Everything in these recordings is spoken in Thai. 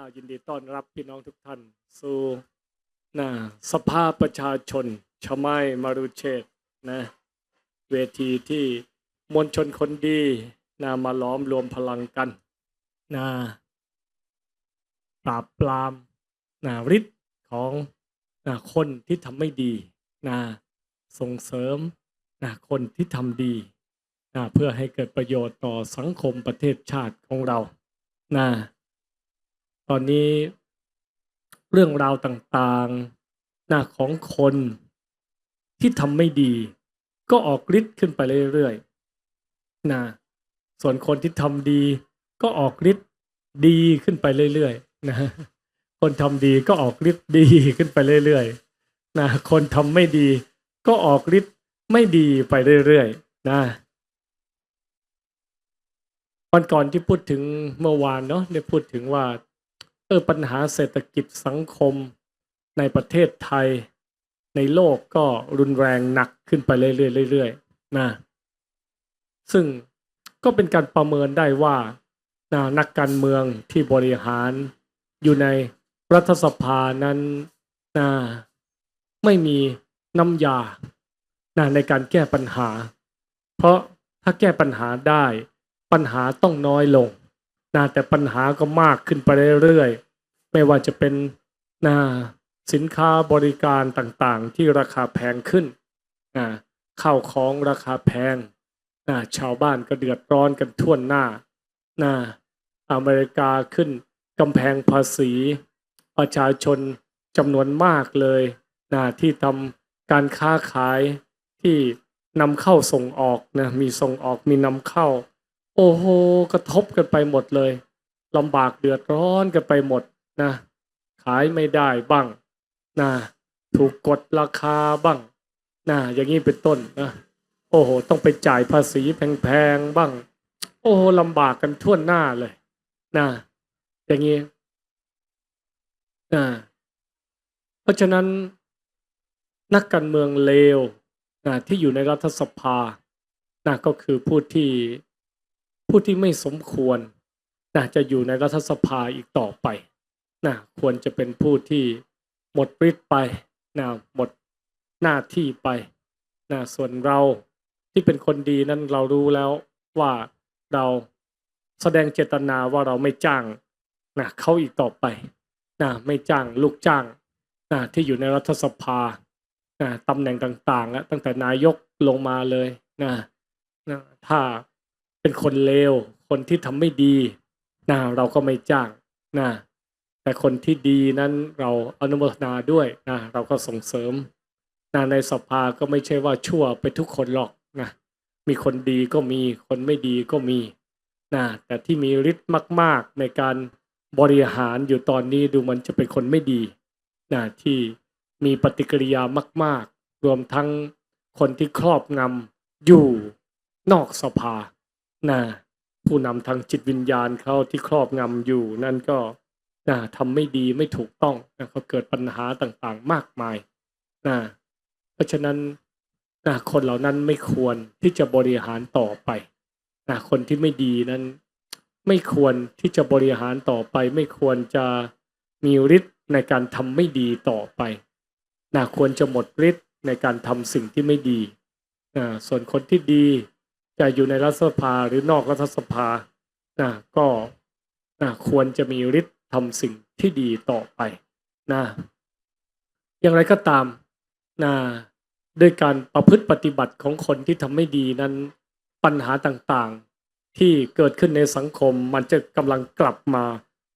ายินดีต้อนรับพี่น้องทุกท่าน สู่นะสภาประชาชนชมัยมารุเชษนะเวทีที่มวลชนคนดีนะมาล้อมรวมพลังกันนะปราบปรามนะฤทธิ์ของนะคนที่ทำไม่ดีนะส่งเสริมนะคนที่ทำดีนะเพื่อให้เกิดประโยชน์ต่อสังคมประเทศชาติของเรานะ ตอนนี้เรื่องราวต่างๆนะของคนที่ทำไม่ดี ก็ออกฤทธิ์ขึ้นไปเรื่อยๆนะส่วนคนที่ทำดี ก็ออกฤทธิ์ดีขึ้นไปเรื่อยๆนะคนทำดีก็ออกฤทธิ์ดีขึ้นไปเรื่อยๆนะคนทำไม่ดี ก็ออกฤทธิ์ไม่ดีไปเรื่อยๆนะวันก่อนที่พูดถึงเมื่อวานเนาะได้พูดถึงว่า เออปัญหาเศรษฐกิจสังคมในประเทศไทย ในโลกก็รุนแรงหนักขึ้นไปเรื่อยๆๆนะซึ่งก็เป็นการประเมินได้ว่านะนักการเมืองที่บริหารอยู่ในรัฐสภานั้นนะไม่มีน้ำยานะในการแก้ปัญหา เพราะถ้าแก้ปัญหาได้ปัญหาต้องน้อยลง นะแต่ปัญหาก็มากขึ้นไปเรื่อยๆ ไม่ว่าจะเป็นนะสินค้าบริการต่างๆ ที่ราคาแพงขึ้นนะข้าวของราคาแพงนะชาวบ้านก็เดือดร้อนกันทั่วหน้านะอเมริกาขึ้นกำแพงภาษี ประชาชนจำนวนมากเลยนะที่ทำการค้าขายที่นำเข้าส่งออกนะมีส่งออกมีนำเข้า โอ้โหกระทบกันไปหมดเลยลำบากเดือดร้อนกันไปหมดนะขายไม่ได้บ้างนะถูกกดราคาบ้างนะอย่างนี้เป็นต้นนะโอ้โห ต้องไปจ่ายภาษีแพงๆบ้าง โอ้โหลำบากกันทั่วหน้าเลยนะอย่างนี้นะเพราะฉะนั้นนักการเมืองเลวนะที่อยู่ในรัฐสภานะก็คือผู้ที่ ผู้ที่ไม่สมควรนะจะอยู่ในรัฐสภาอีกต่อไปนะควรจะเป็นผู้ที่หมดฤทธิ์ไปนะหมดหน้าที่ไปนะส่วนเราที่เป็นคนดีนั้นเรารู้แล้วว่าเราแสดงเจตนาว่าเราไม่จ้างนะเขาอีกต่อไปนะไม่จ้างลูกจ้างนะที่อยู่ในรัฐสภานะตำแหน่งต่างๆแล้วตั้งแต่นายกลงมาเลยนะนะถ้า เป็นคนเลว คนที่ทำไม่ดีนะเราก็ไม่จ้างนะแต่คนที่ดีนั้นเราอนุโมทนาด้วยนะเราก็ส่งเสริมนะในสภาก็ไม่ใช่ว่าชั่วไปทุกคนหรอกนะมีคนดีก็มีคนไม่ดีก็มีนะแต่ที่มีฤทธิ์มาก ๆในการบริหารอยู่ตอนนี้ดูมันจะเป็นคนไม่ดีนะที่มีปฏิกิริยามาก ๆ รวมทั้งคนที่ครอบงำอยู่นอกสภา นะผู้นำทางจิตวิญญาณเขาที่ครอบงำอยู่ นั่นก็นะทำไม่ดีไม่ถูกต้องนะเขาเกิดปัญหาต่างๆมากมายนะเพราะฉะนั้นนะคนเหล่านั้นไม่ควรที่จะบริหารต่อไปนะคนที่ไม่ดีนั้น ไม่ควรที่จะบริหารต่อไป ไม่ควรจะมีฤทธิ์ในการทำไม่ดีต่อไปนะควรจะหมดฤทธิ์ในการทำสิ่งที่ไม่ดีนะส่วนคนที่ดี จะอยู่ในรัฐสภาหรือนอกรัฐสภานะก็นะควรจะมีฤทธิ์ทำสิ่งที่ดีต่อไปนะอย่างไรก็ตามนะด้วยการประพฤติปฏิบัติของคนที่ทำไม่ดีนั้นปัญหาต่างๆ ที่เกิดขึ้นในสังคม มันจะกำลังกลับมา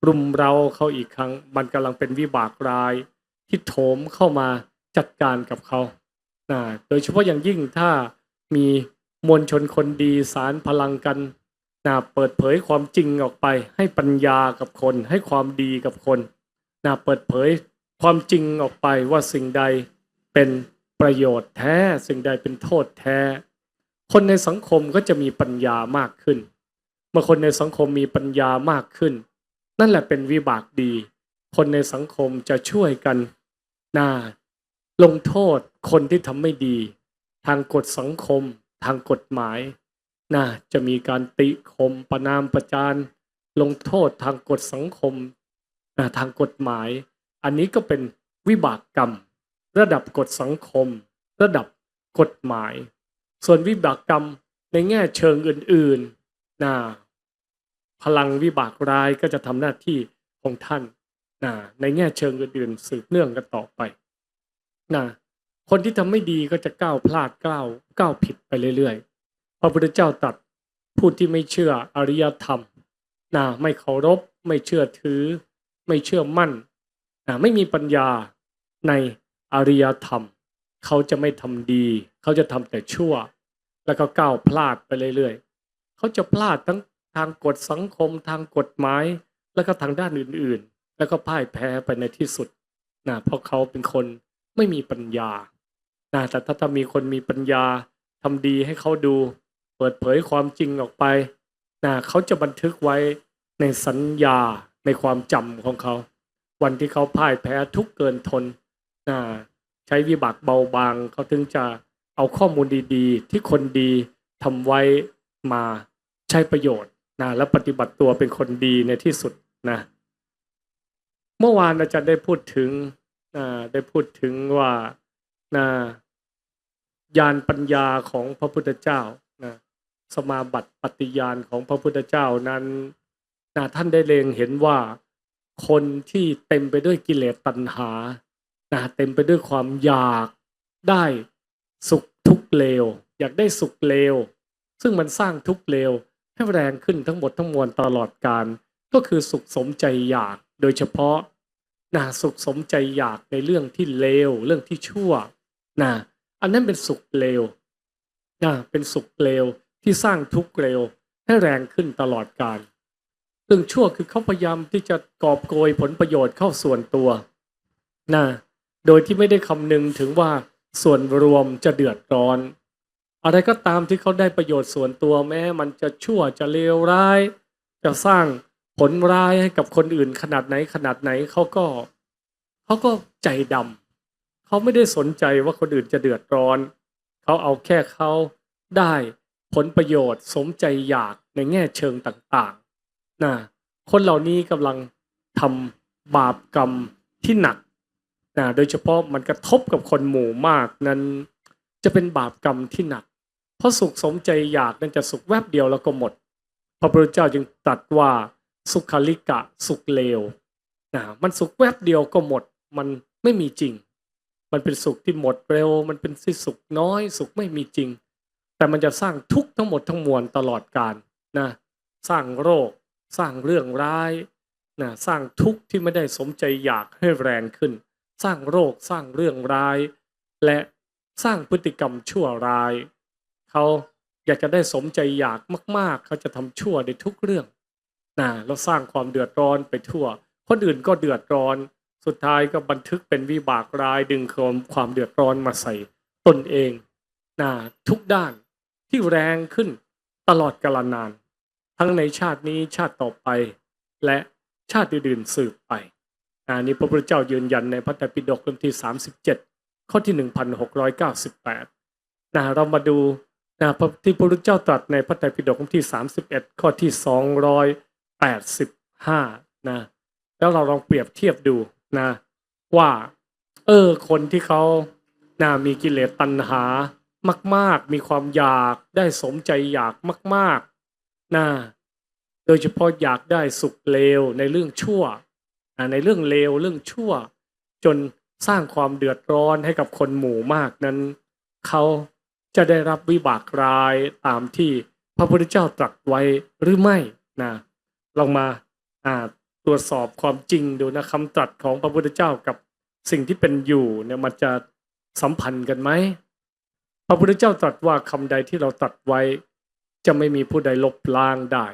รุมเราเขาอีกครั้ง มันกำลังเป็นวิบากร้าย ที่โถมเข้ามาจัดการกับเขานะโดยเฉพาะอย่างยิ่งถ้ามี มวลชนคนดีสารพลังกันนะเปิดเผยความจริงออกไป ให้ปัญญากับคน ให้ความดีกับคนนะเปิดเผยความจริงออกไปว่าสิ่งใดเป็นประโยชน์แท้ สิ่งใดเป็นโทษแท้ คนในสังคมก็จะมีปัญญามากขึ้น เมื่อคนในสังคมมีปัญญามากขึ้น นั่นแหละเป็นวิบากดี คนในสังคมจะช่วยกันนะลงโทษคนที่ทำไม่ดี ทางกฎสังคม ทางกฎหมายนะจะมีการติคมประนามประจานลงโทษทางกฎสังคมนะทางกฎหมาย อันนี้ก็เป็นวิบากกรรม ระดับกฎสังคม ระดับกฎหมาย ส่วนวิบากกรรมในแง่เชิงอื่นๆนะพลังวิบากร้ายก็จะทำหน้าที่ของท่านนะในแง่เชิงอื่นๆสืบเนื่องกันต่อไปนะ คนที่ทำไม่ดีก็จะก้าวพลาดก้าวก้าวผิดไปเรื่อยๆ พระพุทธเจ้าตรัสผู้ที่ไม่เชื่ออริยธรรมนะไม่เคารพ ไม่เชื่อถือ ไม่เชื่อมั่นนะไม่มีปัญญาในอริยธรรม เขาจะไม่ทำดี เขาจะทำแต่ชั่ว แล้วก็ก้าวพลาดไปเรื่อยๆ เขาจะพลาดทั้งทางกฎสังคมทางกฎหมาย แล้วก็ทางด้านอื่นๆ แล้วก็พ่ายแพ้ไปในที่สุดนะเพราะเขาเป็นคนไม่มีปัญญา นะแต่ถ้าถ้ามีคนมีปัญญาทำดีให้เขาดู เปิดเผยความจริงออกไปนะเขาจะบันทึกไว้ในสัญญาในความจำของเขา วันที่เขาพ่ายแพ้ทุกเกินทนนะใช้วิบากเบาบางเขาถึงจะเอาข้อมูลดีๆ ที่คนดีทำไว้มาใช้ประโยชน์นะและปฏิบัติตัวเป็นคนดีในที่สุดนะเมื่อวานอาจารย์ได้พูดถึงได้พูดถึงว่านะ ญาณปัญญาของพระพุทธเจ้านะสมาบัติปฏิญาณของพระพุทธเจ้านั้นนะท่านได้เลงเห็นว่าคนที่เต็มไปด้วยกิเลสตัณหานะเต็มไปด้วยความอยากได้สุขทุกเลว อยากได้สุขเลว ซึ่งมันสร้างทุกเลวให้แรงขึ้นทั้งหมดทั้งมวลตลอดการก็คือสุขสมใจอยากโดยเฉพาะนะสุขสมใจอยากในเรื่องที่เลวเรื่องที่ชั่วนะ อันนั้นเป็นสุขเลวนะเป็นสุขเลวที่สร้างทุกข์เลวให้แรงขึ้นตลอดการเรื่งชั่วคือเขาพยายามที่จะกอบโกยผลประโยชน์เข้าส่วนตัวนะโดยที่ไม่ได้คำนึงถึงว่าส่วนรวมจะเดือดร้อน อะไรก็ตามที่เขาได้ประโยชน์ส่วนตัวแม้ มันจะชั่วจะเลวร้าย จะสร้างผลร้ายให้กับคนอื่นขนาดไหนขนาดไหนเขาก็เขาก็ใจดำ เขาไม่ได้สนใจว่าคนอื่นจะเดือดร้อน เขาเอาแค่เขาได้ผลประโยชน์สมใจอยากในแง่เชิงต่างๆนะคนเหล่านี้กำลังทำบาปกรรมที่หนักนะโดยเฉพาะมันกระทบกับคนหมู่มากนั้นจะเป็นบาปกรรมที่หนัก เพราะสุขสมใจอยากนั้นจะสุขแวบเดียวแล้วก็หมด พระพุทธเจ้าจึงตรัสว่าสุขลิกะสุขเลวนะมันสุขแวบเดียวก็หมด มันไม่มีจริง มันเป็นสุขที่หมดเร็ว มันเป็นสิสุขน้อย สุขไม่มีจริง แต่มันจะสร้างทุกข์ทั้งหมดทั้งมวลตลอดกาลนะสร้างโรค สร้างเรื่องร้ายนะสร้างทุกข์ที่ไม่ได้สมใจอยากให้แรงขึ้น สร้างโรคสร้างเรื่องร้าย และสร้างพฤติกรรมชั่วร้าย เขาอยากจะได้สมใจอยากมาก ๆ เขาจะทำชั่วในทุกเรื่องนะแล้วสร้างความเดือดร้อนไปทั่ว คนอื่นก็เดือดร้อน สุดท้ายก็บันทึกเป็นวิบากร้ายดึงความความเดือดร้อนมาใส่ตนเองนะทุกด้านที่แรงขึ้นตลอดกาลนาน ทั้งในชาตินี้ชาติต่อไป และชาติอื่นๆสืบไปนนี้พระพุทธเจ้ายืนยันในพระไตรปิฎกเล่มที่ 37 ข้อที่ 1698นะเรามาดูนะพระที่พระพุทธเจ้าตรัสในพระไตรปิฎกเล่มที่ 31 ข้อที่ 285นะแล้วเราลองเปรียบเทียบดู นะว่า เออ คนที่เขานะมีกิเลสตัณหามาก ๆ มีความอยากได้สมใจอยากมากๆนะโดยเฉพาะอยากได้สุขเลวในเรื่องชั่วนะในเรื่องเลวเรื่องชั่ว จนสร้างความเดือดร้อนให้กับคนหมู่มากนั้นเขาจะได้รับวิบากรายตามที่พระพุทธเจ้าตรัสไว้หรือไม่นะลองมาอ่า ตรวจสอบความจริงดูนะคำตรัสของพระพุทธเจ้ากับสิ่งที่เป็นอยู่เนี่ยมันจะสัมพันธ์กันไหมพระพุทธเจ้าตรัสว่าคำใดที่เราตรัสไว้ จะไม่มีผู้ใดลบล้างได้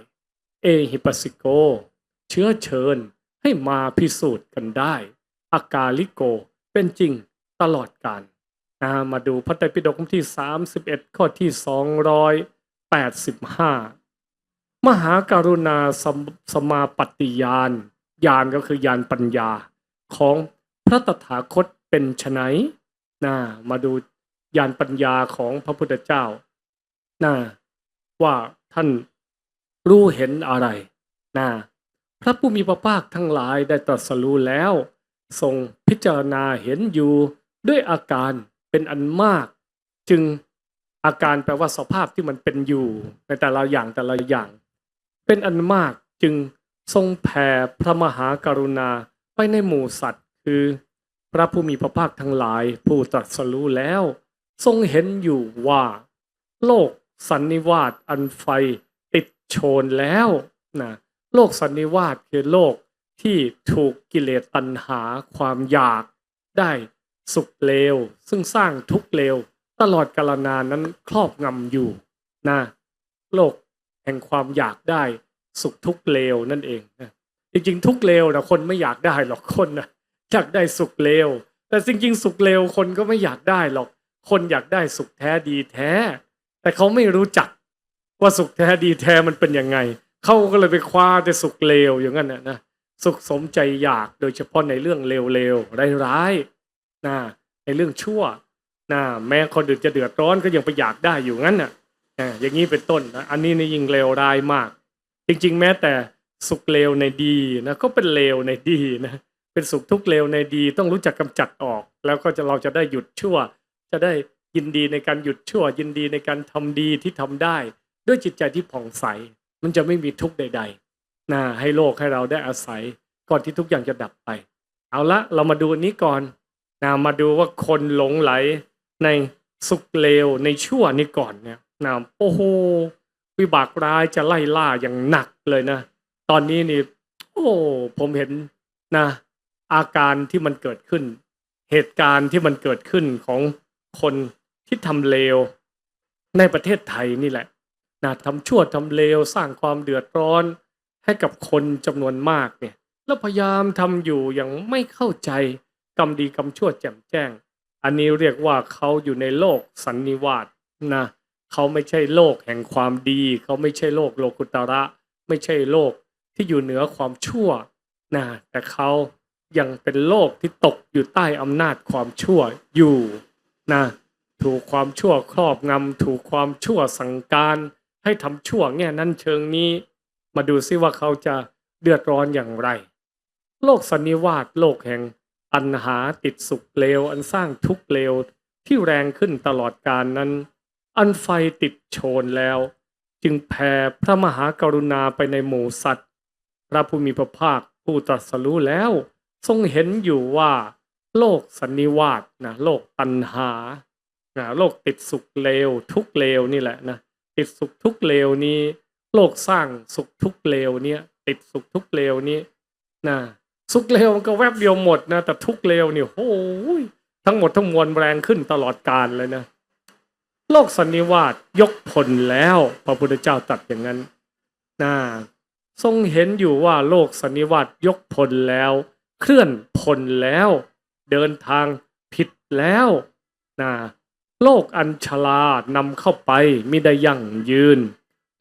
เอหิปัสสิโก เชื้อเชิญให้มาพิสูจน์กันได้ อากาลิโกเป็นจริงตลอดกาลนะมาดูพระไตรปิฎกที่ 31 ข้อที่ 285 มหาการุณาสมสมาปฏิญาณญาณก็คือญาณปัญญาของพระตถาคตเป็นไฉนนะมาดูญาณปัญญาของพระพุทธเจ้านะว่าท่านรู้เห็นอะไรนะพระผู้มีพระภาคทั้งหลายได้ตรัสรู้แล้ว ทรงพิจารณาเห็นอยู่ด้วยอาการเป็นอันมาก จึงอาการแปลว่าสภาพที่มันเป็นอยู่ในแต่ละอย่างแต่ละอย่าง เป็นอันมากจึงทรงแผ่พระมหากรุณาไปในหมู่สัตว์ คือ พระผู้มีพระภาคทั้งหลายผู้ตรัสรู้แล้ว ทรงเห็นอยู่ว่า โลกสันนิวาตอันไฟติดโชนแล้วนะโลกสันนิวาตคือโลกที่ถูกกิเลสตัณหาความอยากได้สุขเลว ซึ่งสร้างทุกเลว ตลอดกาลนานนั้นครอบงำอยู่นะโลก ห่งความอยากได้สุขทุกเลวนั่นเองนะจริงๆทุกเลวนะคนไม่อยากได้หรอกคนนะอยากได้สุขเลวแต่จริงๆสุขเลวคนก็ไม่อยากได้หรอก คนอยากได้สุขแท้ดีแท้ แต่เขาไม่รู้จักว่าสุขแท้ดีแท้มันเป็นยังไงเขาก็เลยไปคว้าแต่สุขเลวอย่างนั้นนะนะสุขสมใจอยากโดยเฉพาะในเรื่องเลวๆร้ายๆนะในเรื่องชั่วนะแม้คนอื่นจะเดือดร้อนก็ยังไปอยากได้อยู่งั้นน่ะอ่า อย่างนี้เป็นต้นนะอันนี้นี่ยิ่งเลวร้ายมาก จริง ๆ แม้แต่สุขเลวในดีนะก็เป็นเลวในดีนะเป็นสุขทุกเลวในดี ต้องรู้จักกำจัดออก แล้วก็จะเราจะได้หยุดชั่ว จะได้ยินดีในการหยุดชั่ว ยินดีในการทำดีที่ทำได้ ด้วยจิตใจที่ผ่องใส มันจะไม่มีทุกข์ใดๆนะให้โลกให้เราได้อาศัย ก่อนที่ทุกอย่างจะดับไป เอาละเรามาดูอันนี้ก่อนนะมาดูว่าคนหลงไหลในสุขเลวในชั่วนี้ก่อนเนี่ย นะโอ้โหวิบากร้ายจะไล่ล่าอย่างหนักเลยนะ ตอนนี้นี่โอ้ผมเห็นนะ อาการที่มันเกิดขึ้น เหตุการณ์ที่มันเกิดขึ้นของคนที่ทำเลว ในประเทศไทยนี่แหละนะทำชั่วทำเลวสร้างความเดือดร้อนให้กับคนจำนวนมากเนี่ย แล้วพยายามทำอยู่อย่างไม่เข้าใจกรรมดีกรรมชั่วแจ่มแจ้ง อันนี้เรียกว่าเขาอยู่ในโลกสันนิวาสนะ เขาไม่ใช่โลกแห่งความดี เขาไม่ใช่โลกโลกุตระ ไม่ใช่โลกที่อยู่เหนือความชั่วนะแต่เขายังเป็นโลกที่ตกอยู่ใต้อำนาจความชั่วอยู่นะถูกความชั่วครอบงำถูกความชั่วสั่งการ ให้ทำชั่วแง่นั้นเชิงนี้ มาดูซิว่าเขาจะเดือดร้อนอย่างไร โลกสันนิวาสโลกแห่งปัญหาติดสุขเลวอันสร้างทุกข์เลวที่แรงขึ้นตลอดกาลนั้น อันไฟติดโชนแล้ว จึงแผ่พระมหากรุณาไปในหมู่สัตว์ พระผู้มีพระภาคผู้ตรัสรู้แล้ว ทรงเห็นอยู่ว่า โลกสันนิวาสนะโลกตัณหานะโลกติดสุขเลวทุกเลวนี่แหละนะติดสุขทุกเลวนี้ โลกสร้างสุขทุกเลวเนี่ยติดสุขทุกเลวนี้นะสุขเลวมันก็แวบเดียวหมดนะแต่ทุกเลวเนี่ยโอ้ยทั้งหมดทั้งมวลแรงขึ้นตลอดกาลเลยนะ โลกสันนิวาสยกผลแล้ว พระพุทธเจ้าตรัสอย่างนั้นนะทรงเห็นอยู่ว่าโลกสันนิวาสยกผลแล้ว เคลื่อนผลแล้ว เดินทางผิดแล้วนะโลกอันชรานำเข้าไปมิได้ยั่งยืน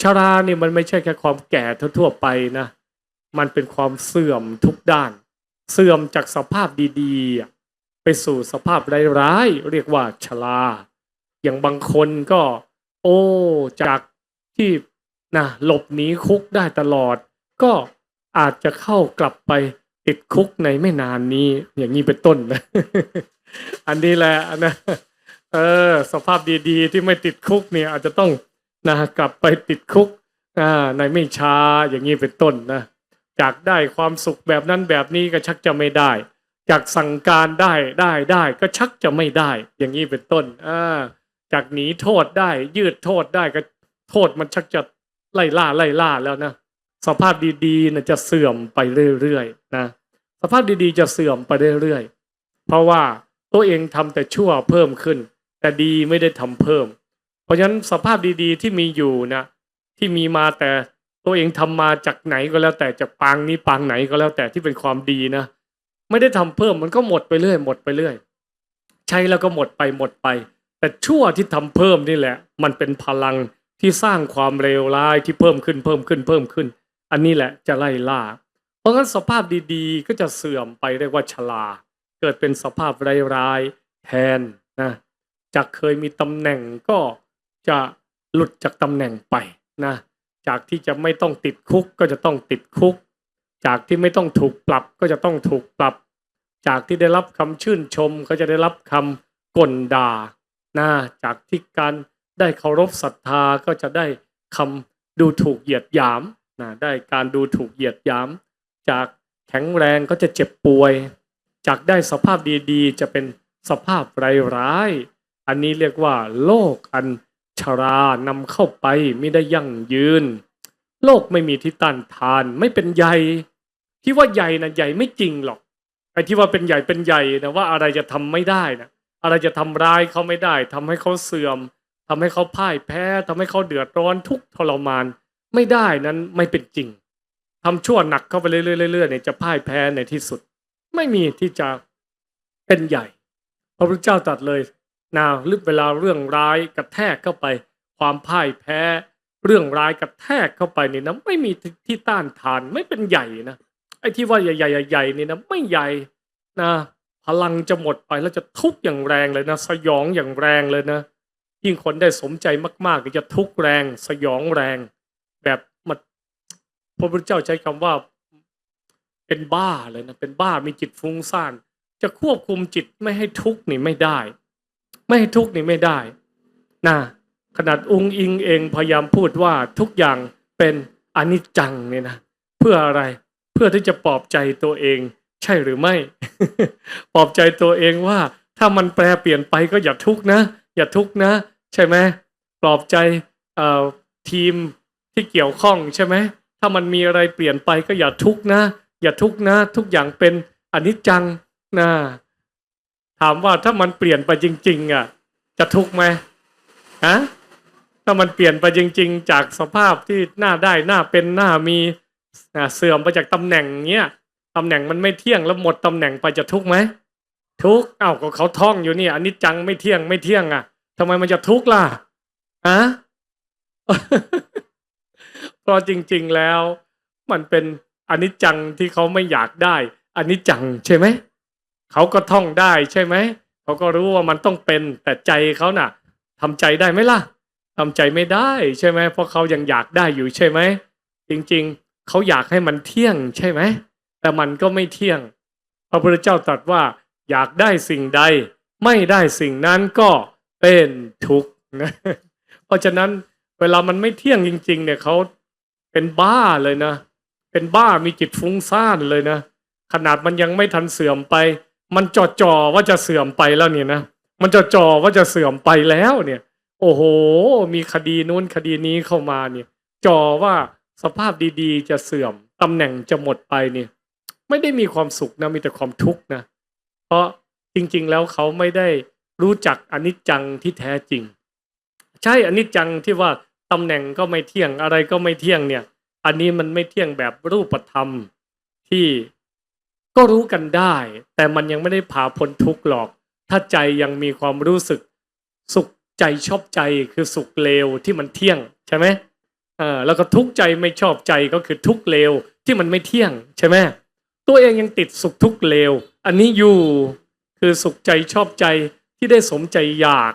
ชรานี่มันไม่ใช่แค่ความแก่ทั่วๆไปนะ มันเป็นความเสื่อมทุกด้าน เสื่อมจากสภาพดีๆ ไปสู่สภาพร้ายๆเรียกว่าชรา อย่างบางคนก็ โอ้จากที่นะหลบหนีคุกได้ตลอด ก็อาจจะเข้ากลับไปติดคุกในไม่นานนี้ อย่างนี้เป็นต้นนะอันนี้แหละนะเออ สภาพดีๆ ที่ไม่ติดคุกเนี่ยอาจจะต้องนะกลับไปติดคุกอ่าในไม่ช้าอย่างนี้เป็นต้นนะจากได้ความสุขแบบนั้นแบบนี้ก็ชักจะไม่ได้จากสั่งการได้ได้ได้ก็ชักจะไม่ได้ อย่างนี้เป็นต้นอ่า จากหนีโทษได้ ยืดโทษได้ก็โทษมันชักจะไล่ล่าไล่ล่าแล้วนะสภาพดีๆนะจะเสื่อมไปเรื่อยๆนะสภาพดีๆ จะเสื่อมไปเรื่อยๆเพราะว่าตัวเองทำแต่ชั่วเพิ่มขึ้น แต่ดีไม่ได้ทำเพิ่ม เพราะฉะนั้นสภาพดีๆที่มีอยู่นะที่มีมาแต่ตัวเองทำมาจากไหนก็แล้วแต่จากปางนี้ปางไหนก็แล้วแต่ที่เป็นความดีนะไม่ได้ทำเพิ่มมันก็หมดไปเรื่อยหมดไปเรื่อย ใช้แล้วก็หมดไปหมดไป แต่ชั่วที่ทำเพิ่มนี่แหละ มันเป็นพลังที่สร้างความเลวร้ายที่เพิ่มขึ้นเพิ่มขึ้นเพิ่มขึ้น อันนี้แหละจะไล่ล่า เพราะงั้นสภาพดีๆ ก็จะเสื่อมไปเรียกว่าชราเกิดเป็นสภาพร้ายๆแทนนะจากเคยมีตำแหน่งก็จะหลุดจากตำแหน่งไปนะจากที่จะไม่ต้องติดคุกก็จะต้องติดคุก จากที่ไม่ต้องถูกปรับก็จะต้องถูกปรับ จากที่ได้รับคำชื่นชมก็จะได้รับคำก่นด่า นะจากที่การได้เคารพศรัทธาก็จะได้คำดูถูกเหยียดหยามนะได้การดูถูกเหยียดหยาม จากแข็งแรงก็จะเจ็บป่วย จากได้สภาพดีๆ จะเป็นสภาพไร้ร้ายอันนี้เรียกว่า โลกอันชรานำเข้าไปไม่ได้ยั่งยืน โลกไม่มีที่ต้านทานไม่เป็นใหญ่ที่ว่าใหญ่นะใหญ่ไม่จริงหรอกไอ้ที่ว่าเป็นใหญ่เป็นใหญ่นะว่าอะไรจะทำไม่ได้นะ อะไรจะทำร้ายเขาไม่ได้ทำให้เขาเสื่อมทำให้เขาพ่ายแพ้ทำให้เขาเดือดร้อนทุกทรมาน ไม่ได้นั้นไม่เป็นจริงทำชั่วหนักเข้าไปเรื่อยๆๆเนี่ยจะพ่ายแพ้ในที่สุด ไม่มีที่จะเป็นใหญ่ พระพุทธเจ้าตรัสเลยนาลึกเวลาเรื่องร้ายกระแทกเข้าไป ความพ่ายแพ้ เรื่องร้ายกระแทกเข้าไปนี่นะไม่มีที่ต้านทานไม่เป็นใหญ่นะไอ้ที่ว่าใหญ่ๆใหญ่ๆนี่นะไม่ใหญ่นะ พลังจะหมดไปแล้วจะทุกข์อย่างแรงเลยนะ สยองอย่างแรงเลยนะยิ่งคนได้สมใจมากๆก็จะทุกข์แรง สยองแรง แบบมันพระพุทธเจ้าใช้คำว่าเป็นบ้าเลยนะเป็นบ้ามีจิตฟุ้งซ่าน จะควบคุมจิตไม่ให้ทุกข์นี่ไม่ได้ ไม่ให้ทุกข์นี่ไม่ได้นะขนาดองค์อิงเองพยายามพูดว่าทุกอย่างเป็นอนิจจังเนี่ยนะเพื่ออะไรเพื่อที่จะปลอบใจตัวเอง ใช่หรือไม่ ปลอบใจตัวเองว่า ถ้ามันแปรเปลี่ยนไปก็อย่าทุกข์นะ อย่าทุกข์นะ ใช่ไหมปลอบใจทีมที่เกี่ยวข้องใช่ไหมถ้ามันมีอะไรเปลี่ยนไปก็อย่าทุกข์นะ อย่าทุกข์นะ ทุกอย่างเป็นอนิจจังนะถามว่าถ้ามันเปลี่ยนไปจริง ๆ อะ จะทุกข์ไหมฮะถ้ามันเปลี่ยนไปจริง ๆ จากสภาพที่หน้าได้หน้าเป็นหน้ามีเสื่อมไปจากตำแหน่งเนี้ย ตำแหน่งมันไม่เที่ยงแล้วหมดตำแหน่งไปจะทุกข์ไหมทุกข์เอ้าก็เขาท่องอยู่นี่อันนี้จังไม่เที่ยงไม่เที่ยงอะทำไมมันจะทุกข์ล่ะฮะเพราะจริง ๆแล้ว มันเป็นอันิจจังที่เขาไม่อยากได้อันิจจังใช่ไหมเขาก็ท่องได้ใช่ไหมเขาก็รู้ว่ามันต้องเป็นแต่ใจเขาน่ะทำใจได้ไหมล่ะทำใจไม่ได้ใช่ไหมเพราะเขายังอยากได้อยู่ใช่ไหมจริง ๆเขาอยากให้มันเที่ยงใช่ไหม แต่มันก็ไม่เที่ยง พระพุทธเจ้าตรัสว่าอยากได้สิ่งใด ไม่ได้สิ่งนั้นก็เป็นทุกข์นะเพราะฉะนั้นเวลามันไม่เที่ยงจริง ๆ เนี่ยเขาเป็นบ้าเลยนะ เป็นบ้ามีจิตฟุ้งซ่านเลยนะ ขนาดมันยังไม่ทันเสื่อมไป มันจอจอๆว่าจะเสื่อมไปแล้วเนี่ยนะมันจอจอๆว่าจะเสื่อมไปแล้วเนี่ย โอ้โห มีคดีนู้นคดีนี้เข้ามาเนี่ยจอว่าสภาพดีๆ จะเสื่อมตำแหน่งจะหมดไปเนี่ย ไม่ได้มีความสุขนะมีแต่ความทุกข์นะเพราะจริงๆแล้วเขาไม่ได้รู้จักอนิจจังที่แท้จริง ใช่อนิจจังที่ว่าตำแหน่งก็ไม่เที่ยงอะไรก็ไม่เที่ยงเนี่ย อันนี้มันไม่เที่ยงแบบรูปธรรมที่ก็รู้กันได้ แต่มันยังไม่ได้ผ่าพ้นทุกข์หรอก ถ้าใจยังมีความรู้สึกสุขใจชอบใจคือสุขเลวที่มันเที่ยงใช่ไหมเออแล้วก็ทุกข์ใจไม่ชอบใจก็คือทุกข์เลวที่มันไม่เที่ยงใช่ไหม ตัวเองยังติดสุขทุกข์เลว อันนี้อยู่คือสุขใจชอบใจที่ได้สมใจอยาก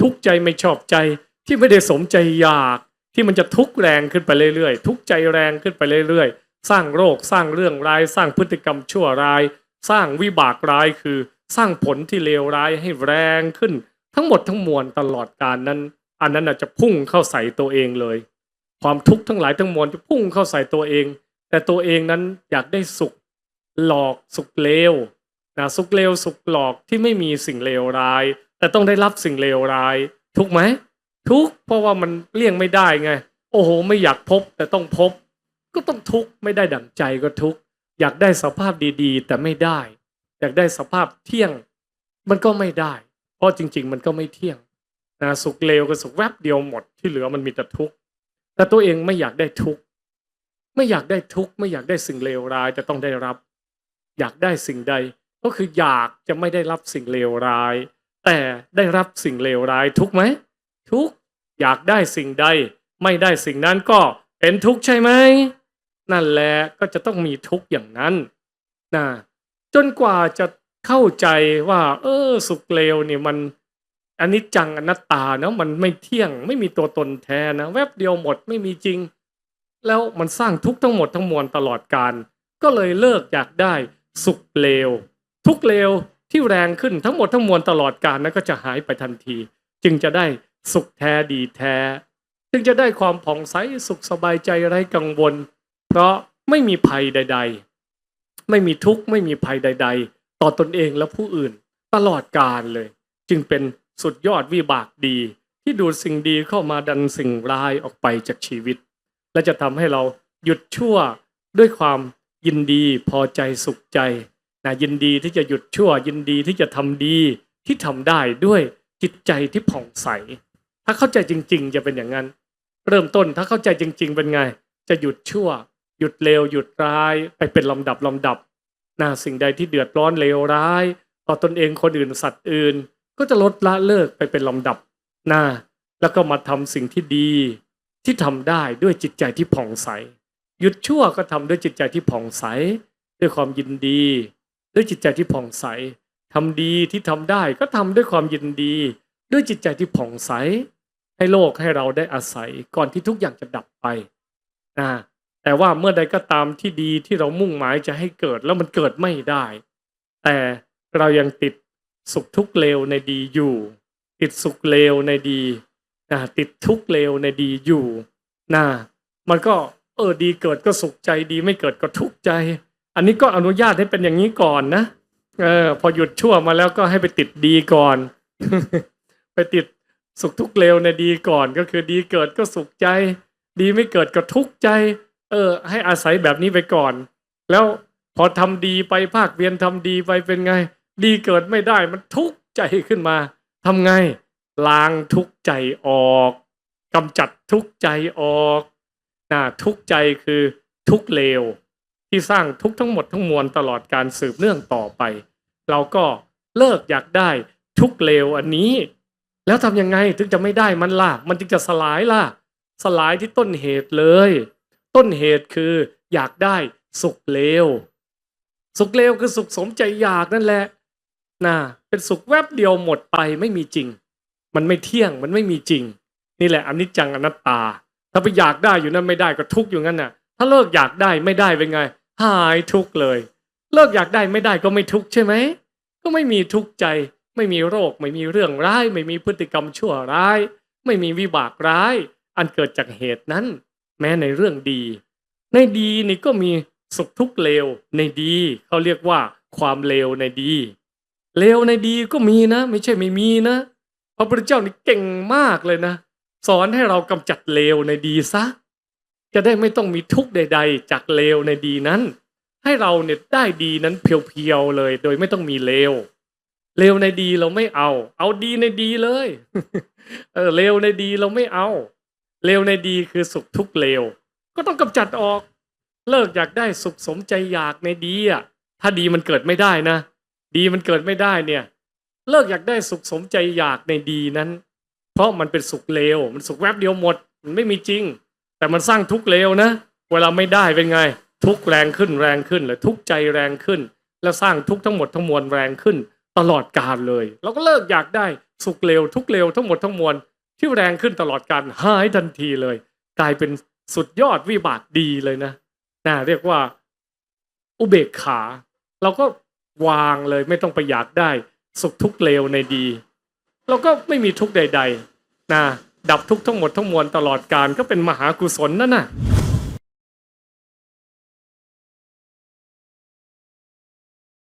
ทุกข์ใจไม่ชอบใจที่ไม่ได้สมใจอยาก ที่มันจะทุกข์แรงขึ้นไปเรื่อยๆ ทุกข์ใจแรงขึ้นไปเรื่อยๆ สร้างโรคสร้างเรื่องร้าย สร้างพฤติกรรมชั่วร้าย สร้างวิบากร้ายคือสร้างผลที่เลวร้ายให้แรงขึ้น ทั้งหมดทั้งมวลตลอดการนั้น อันนั้นน่ะจะพุ่งเข้าใส่ตัวเองเลย ความทุกข์ทั้งหลายทั้งมวลจะพุ่งเข้าใส่ตัวเอง แต่ตัวเองนั้นอยากได้สุข หลอกสุขเลวนะสุขเลวสุขหลอกที่ไม่มีสิ่งเลวร้าย แต่ต้องได้รับสิ่งเลวร้าย ทุกไหม ทุกเพราะว่ามันเลี่ยงไม่ได้ไง โอ้โห ไม่อยากพบแต่ต้องพบ ก็ต้องทุกข์ไม่ได้ดั่งใจก็ทุกข์อยากได้สภาพดีๆ แต่ไม่ได้ อยากได้สภาพเที่ยง มันก็ไม่ได้ เพราะจริง ๆ มันก็ไม่เที่ยงนะสุขเลวก็สุขแวบเดียวหมดที่เหลือมันมีแต่ทุกข์แต่ตัวเองไม่อยากได้ทุกข์ไม่อยากได้ทุกข์ไม่อยากได้สิ่งเลวร้ายแต่ต้องได้รับ อยากได้สิ่งใด ก็คืออยากจะไม่ได้รับสิ่งเลวร้าย แต่ได้รับสิ่งเลวร้ายทุกไหม ทุกอยากได้สิ่งใด ไม่ได้สิ่งนั้นก็เป็นทุกข์ใช่ไหมนั่นแหละก็จะต้องมีทุกข์อย่างนั้นนะจนกว่าจะเข้าใจว่า เออ สุขเลวเนี่ยมันอันนี้จังอนัตตาเนาะมันไม่เที่ยง ไม่มีตัวตนแท้นะแวบเดียวหมดไม่มีจริง แล้วมันสร้างทุกข์ทั้งหมดทั้งมวลตลอดการ ก็เลยเลิกอยากได้ สุขเลว ทุกเลวที่แรงขึ้นทั้งหมดทั้งมวลตลอดกาลนั้นก็จะหายไปทันที จึงจะได้สุขแท้ดีแท้ จึงจะได้ความผ่องใสสุขสบายใจไร้กังวล เพราะไม่มีภัยใด ๆ ไม่มีทุกข์ไม่มีภัยใด ๆ ต่อตนเองและผู้อื่น ตลอดกาลเลย จึงเป็นสุดยอดวิบากดี ที่ดูดสิ่งดีเข้ามาดันสิ่งร้ายออกไปจากชีวิต และจะทำให้เราหยุดชั่วด้วยความ ยินดีพอใจสุขใจนะยินดีที่จะหยุดชั่ว ยินดีที่จะทำดีที่ทำได้ด้วยจิตใจที่ผ่องใส ถ้าเข้าใจจริง ๆ จะเป็นอย่างนั้น เริ่มต้นถ้าเข้าใจจริง ๆ เป็นไง จะหยุดชั่ว หยุดเลวหยุดร้ายไปเป็นลำดับลำดับนะสิ่งใดที่เดือดร้อนเลวร้าย ต่อตนเองคนอื่นสัตว์อื่น ก็จะลดละเลิกไปเป็นลำดับนะแล้วก็มาทำสิ่งที่ดีที่ทำได้ด้วยจิตใจที่ผ่องใส หยุดชั่วก็ทำด้วยจิตใจที่ผ่องใส ด้วยความยินดี ด้วยจิตใจที่ผ่องใสทำดีที่ทำได้ก็ทำด้วยความยินดี ด้วยจิตใจที่ผ่องใส ให้โลกให้เราได้อาศัยก่อนที่ทุกอย่างจะดับไปนะแต่ว่าเมื่อใดก็ตามที่ดีที่เรามุ่งหมายจะให้เกิดแล้วมันเกิดไม่ได้ แต่เรายังติดสุขทุกเลวในดีอยู่ ติดสุขเลวในดีนะติดทุกเลวในดีอยู่นะมันก็ ออดีเกิดก็สุขใจดีไม่เกิดก็ทุกข์ใจ อันนี้ก็อนุญาตให้เป็นอย่างนี้ก่อนนะเออ พอหยุดชั่วมาแล้วก็ให้ไปติดดีก่อน ไปติดสุขทุกข์เลวในดีก่อนก็คือดีเกิดก็สุขใจ ดีไม่เกิดก็ทุกข์ใจ เออ ให้อาศัยแบบนี้ไปก่อน แล้วพอทำดีไปภาคเวียนทำดีไปเป็นไง ดีเกิดไม่ได้มันทุกข์ใจขึ้นมาทำไงล้างทุกข์ใจออกกำจัดทุกข์ใจออก นะทุกใจคือทุกเลวที่สร้างทุกทั้งหมดทั้งมวลตลอดการสืบเนื่องต่อไป เราก็เลิกอยากได้ทุกเลวอันนี้ แล้วทำยังไงถึงจะไม่ได้มันล่ะ มันจึงจะสลายล่ะ สลายที่ต้นเหตุเลย ต้นเหตุคืออยากได้สุขเลวสุขเลวคือสุขสมใจอยากนั่นแหละนะเป็นสุขแวบเดียวหมดไปไม่มีจริง มันไม่เที่ยงมันไม่มีจริง นี่แหละอนิจจังอนัตตา ถ้าไปอยากได้อยู่นั่นไม่ได้ก็ทุกข์อยู่งั้นน่ะ ถ้าเลิกอยากได้ไม่ได้เป็นไง หายทุกข์เลย เลิกอยากได้ไม่ได้ก็ไม่ทุกข์ใช่ไหมก็ไม่มีทุกข์ใจ ไม่มีโรค ไม่มีเรื่องร้าย ไม่มีพฤติกรรมชั่วร้าย ไม่มีวิบากร้าย อันเกิดจากเหตุนั้น แม้ในเรื่องดี ในดีนี่ก็มีสุขทุกข์เลวในดีเขาเรียกว่าความเลวในดีเลวในดีก็มีนะ ไม่ใช่ไม่มีนะพระพุทธเจ้านี่เก่งมากเลยนะ สอนให้เรากำจัดเลวในดีซะ จะได้ไม่ต้องมีทุกข์ใด ๆ จากเลวในดีนั้น ให้เราเนี่ยได้ดีนั้นเพียวๆเลย โดยไม่ต้องมีเลวเลวในดีเราไม่เอา เอาดีในดีเลยเออเลวในดีเราไม่เอาเลวในดีคือสุขทุกเลวก็ต้องกำจัดออก เลิกอยากได้สุขสมใจอยากในดีอะถ้าดีมันเกิดไม่ได้นะ ดีมันเกิดไม่ได้เนี่ย เลิกอยากได้สุขสมใจอยากในดีนั้น ราะมันเป็นสุขเลว มันสุขแวบเดียวหมด มันไม่มีจริง แต่มันสร้างทุกเลวนะ เวลาไม่ได้เป็นไง ทุกแรงขึ้นแรงขึ้นเลยทุกใจแรงขึ้น แล้วสร้างทุกทั้งหมดทั้งมวลแรงขึ้น ตลอดกาลเลย เราก็เลิกอยากได้สุขเลวทุกเลวทั้งหมดทั้งมวลที่แรงขึ้นตลอดการหายทันทีเลย กลายเป็นสุดยอดวิบากดีเลยนะนะเรียกว่าอุเบกขา เราก็วางเลยไม่ต้องไปอยากได้ สุขทุกเลวในดี เราก็ไม่มีทุกใด ๆ นะดับทุกข์ทั้งหมดทั้งมวลตลอดการก็เป็นมหากุศลนั่นน่ะ